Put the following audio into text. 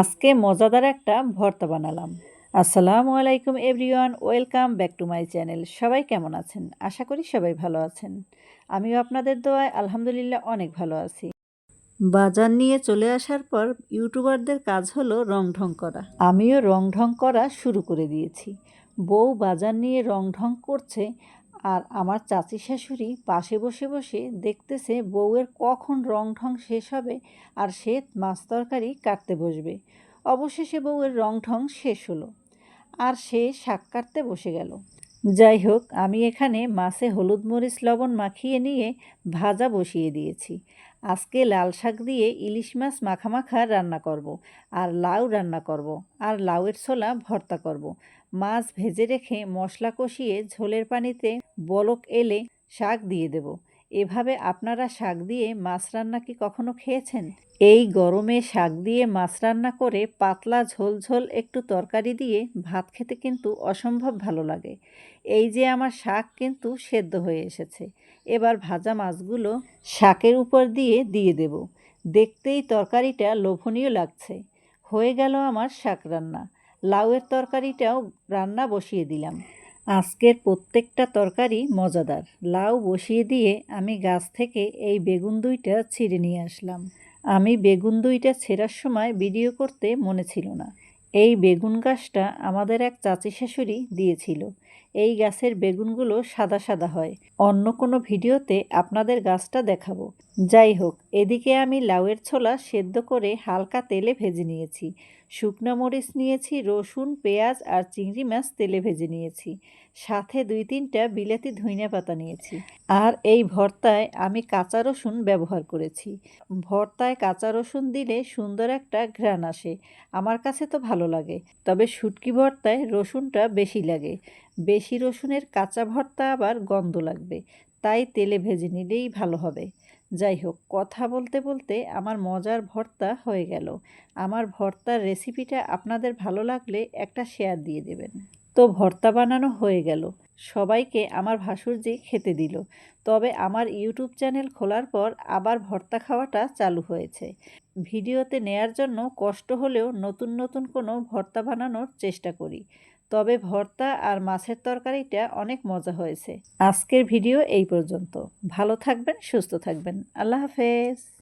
আজকে মজাদার একটা ভর্তা বানালাম। আসসালামু আলাইকুম everyone, welcome back to my channel. সবাই কেমন আছেন? আশা করি সবাই ভালো আছেন। আমিও আপনাদের দোয়ায় আলহামদুলিল্লাহ অনেক ভালো আছি। বাজার নিয়ে চলে আসার পর ইউটিউবারদের কাজ হলো রং ঢং করা। আমিও রং ঢং করা শুরু করে দিয়েছি। বউ বাজার নিয়ে রং ঢং করছে আর আমার চাচি শাশুড়ি পাশে বসে বসে দেখতেছে বউয়ের কখন রং ঢং শেষ হবে আর সে মাছ তরকারি কাটতে বসবে। অবশেষে বউয়ের রং ঢং শেষ হলো আর সে শাক কাটতে বসে গেল। যাই হোক, আমি এখানে মাছে হলুদ মরিচ লবণ মাখিয়ে নিয়ে ভাজা বসিয়ে দিয়েছি আজকে লাল শাক দিয়ে ইলিশ মাছ মাখামাখা রান্না করব। আর লাউ রান্না করব। আর লাউয়ের ছোলা ভর্তা করব। মাছ ভেজে রেখে মশলা কষিয়ে ঝোলের পানিতে বলক এলে শাক দিয়ে দেব এভাবে আপনারা শাক দিয়ে মাছ রান্না কি কখনো খেয়েছেন? এই গরমে শাক দিয়ে মাছ রান্না করে পাতলা ঝোল ঝোল একটু তরকারি দিয়ে ভাত খেতে কিন্তু অসম্ভব ভালো লাগে। এই যে আমার শাক কিন্তু সেদ্ধ হয়ে এসেছে। এবার ভাজা মাছগুলো শাকের উপর দিয়ে দিয়ে দেব। দেখতেই তরকারিটা লোভনীয় লাগছে। হয়ে গেল আমার শাক রান্না। লাউয়ের তরকারিটাও রান্না বসিয়ে দিলাম। আজকের প্রত্যেকটা তরকারি মজাদার। লাউ বসিয়ে দিয়ে আমি গাছ থেকে এই বেগুন দুইটা ছিঁড়ে নিয়ে আসলাম। আমি বেগুন দুইটা ছেঁড়ার সময় ভিডিও করতে মনে ছিল না। এই বেগুন গাছটা আমাদের এক চাচি শাশুড়ি দিয়েছিল। এই গাছের বেগুনগুলো সাদা সাদা হয়। অন্য কোনো ভিডিওতে আপনাদের গাছটা দেখাবো। যাই হোক, এদিকে আমি লাউয়ের ছোলা সেদ্ধ করে হালকা তেলে ভেজে নিয়েছি। শুকনো মরিচ নিয়েছি, রসুন, পেঁয়াজ আর চিংড়ি মাছ তেলে ভেজে নিয়েছি। সাথে দুই তিনটা বিলাতি ধইনা পাতা নিয়েছি। আর এই ভর্তায় আমি কাঁচা রসুন ব্যবহার করেছি। ভর্তায় কাঁচা রসুন দিলে সুন্দর একটা ঘ্রাণ আসে। আমার কাছে তো ভালো লাগে। তবে শুটকি ভর্তায় রসুনটা বেশি লাগে। বেশি রসুনের কাঁচা ভর্তা আবার গন্ধ লাগবে। তাই তেলে ভেজে নিলেই ভালো হবে। যাই হোক, কথা বলতে বলতে আমার মজার ভর্তা হয়ে গেল। আমার ভর্তার রেসিপিটা আপনাদের ভালো লাগলে একটা শেয়ার দিয়ে দেবেন। তো ভর্তা বানানো হয়ে গেল। সবাইকে আমার ভাসুরজি খেতে দিল। তবে আমার ইউটিউব চ্যানেল খোলার পর আবার ভর্তা খাওয়াটা চালু হয়েছে। ভিডিওতে নেয়ার জন্য কষ্ট হলেও নতুন নতুন কোনো ভর্তা বানানোর চেষ্টা করি। তবে ভর্তা আর মাছের তরকারিটা অনেক মজা হয়েছে। আজকের ভিডিও এই পর্যন্ত। ভালো থাকবেন, সুস্থ থাকবেন। আল্লাহ হাফেজ।